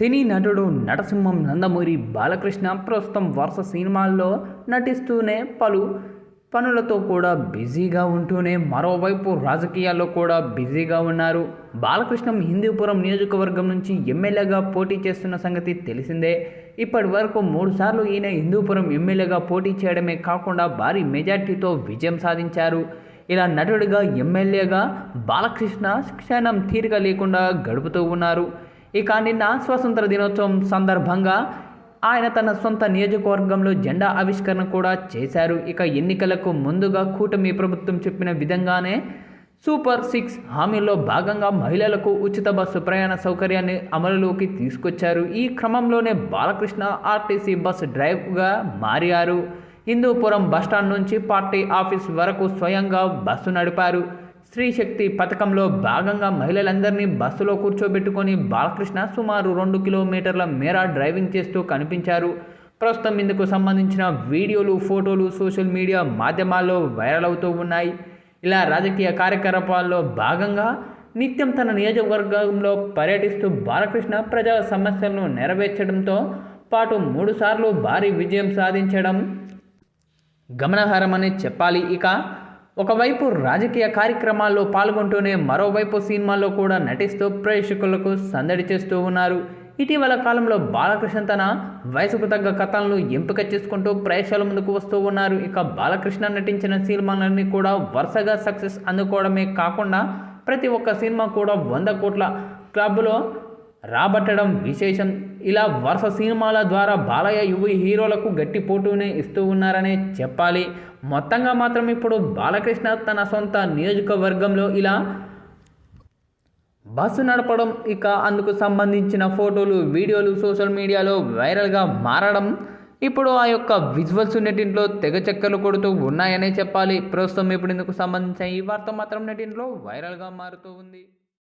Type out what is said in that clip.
సినీ నటుడు నటసింహం నందమూరి బాలకృష్ణ ప్రస్తుతం వరుస సినిమాల్లో నటిస్తూనే పలు పనులతో కూడా బిజీగా ఉంటూనే మరోవైపు రాజకీయాల్లో కూడా బిజీగా ఉన్నారు. బాలకృష్ణం హిందూపురం నియోజకవర్గం నుంచి ఎమ్మెల్యేగా పోటీ చేస్తున్న సంగతి తెలిసిందే. ఇప్పటి వరకు మూడుసార్లు ఈయన హిందూపురం ఎమ్మెల్యేగా పోటీ చేయడమే కాకుండా భారీ మెజార్టీతో విజయం సాధించారు. ఇలా నటుడిగా ఎమ్మెల్యేగా బాలకృష్ణ క్షణం తీరిక లేకుండా గడుపుతూ ఉన్నారు. ఇక నిన్న స్వతంత్ర దినోత్సవం సందర్భంగా ఆయన తన సొంత నియోజకవర్గంలో జెండా ఆవిష్కరణ కూడా చేశారు. ఇక ఎన్నికలకు ముందుగా కూటమి ప్రభుత్వం చెప్పిన విధంగానే సూపర్ సిక్స్ హామీల్లో భాగంగా మహిళలకు ఉచిత బస్సు ప్రయాణ సౌకర్యాన్ని అమలులోకి తీసుకొచ్చారు. ఈ క్రమంలోనే బాలకృష్ణ ఆర్టీసీ బస్ డ్రైవ్గా మారారు. హిందూపురం బస్టాండ్ నుంచి పార్టీ ఆఫీస్ వరకు స్వయంగా బస్సు నడిపారు. స్త్రీ శక్తి పథకంలో భాగంగా మహిళలందరినీ బస్సులో కూర్చోబెట్టుకొని బాలకృష్ణ సుమారు రెండు కిలోమీటర్ల మేర డ్రైవింగ్ చేస్తూ కనిపించారు. ప్రస్తుతం ఇందుకు సంబంధించిన వీడియోలు ఫోటోలు సోషల్ మీడియా మాధ్యమాల్లో వైరల్ అవుతూ ఉన్నాయి. ఇలా రాజకీయ కార్యకలాపాల్లో భాగంగా నిత్యం తన నియోజకవర్గంలో పర్యటిస్తూ బాలకృష్ణ ప్రజా సమస్యలను నెరవేర్చడంతో పాటు మూడుసార్లు భారీ విజయం సాధించడం గమనార్హమని చెప్పాలి. ఇక ఒకవైపు రాజకీయ కార్యక్రమాల్లో పాల్గొంటూనే మరోవైపు సినిమాల్లో కూడా నటిస్తూ ప్రేక్షకులకు సందడి చేస్తూ ఉన్నారు. ఇటీవల కాలంలో బాలకృష్ణ తన వయసుకు తగ్గ కథలను ఎంపిక చేసుకుంటూ ప్రేక్షకుల ముందుకు వస్తూ ఉన్నారు. ఇక బాలకృష్ణ నటించిన సినిమాలన్నీ కూడా వరుసగా సక్సెస్ అందుకోవడమే కాకుండా ప్రతి ఒక్క సినిమా కూడా వంద కోట్ల క్లబ్లో రాబట్టడం విశేషం. ఇలా వరుస సినిమాల ద్వారా బాలయ్య యువ హీరోలకు గట్టి పోటునే ఇస్తూ ఉన్నారనే చెప్పాలి. మొత్తంగా మాత్రం ఇప్పుడు బాలకృష్ణ తన సొంత నియోజకవర్గంలో ఇలా బస్సు నడపడం ఇక అందుకు సంబంధించిన ఫోటోలు వీడియోలు సోషల్ మీడియాలో వైరల్గా మారడం ఇప్పుడు ఆ యొక్క విజువల్స్ నెటింట్లో తెగ చక్కర్లు కొడుతూ ఉన్నాయనే చెప్పాలి. ప్రస్తుతం ఇప్పుడు ఇందుకు సంబంధించిన ఈ వార్త మాత్రం నెటింట్లో వైరల్గా మారుతూ ఉంది.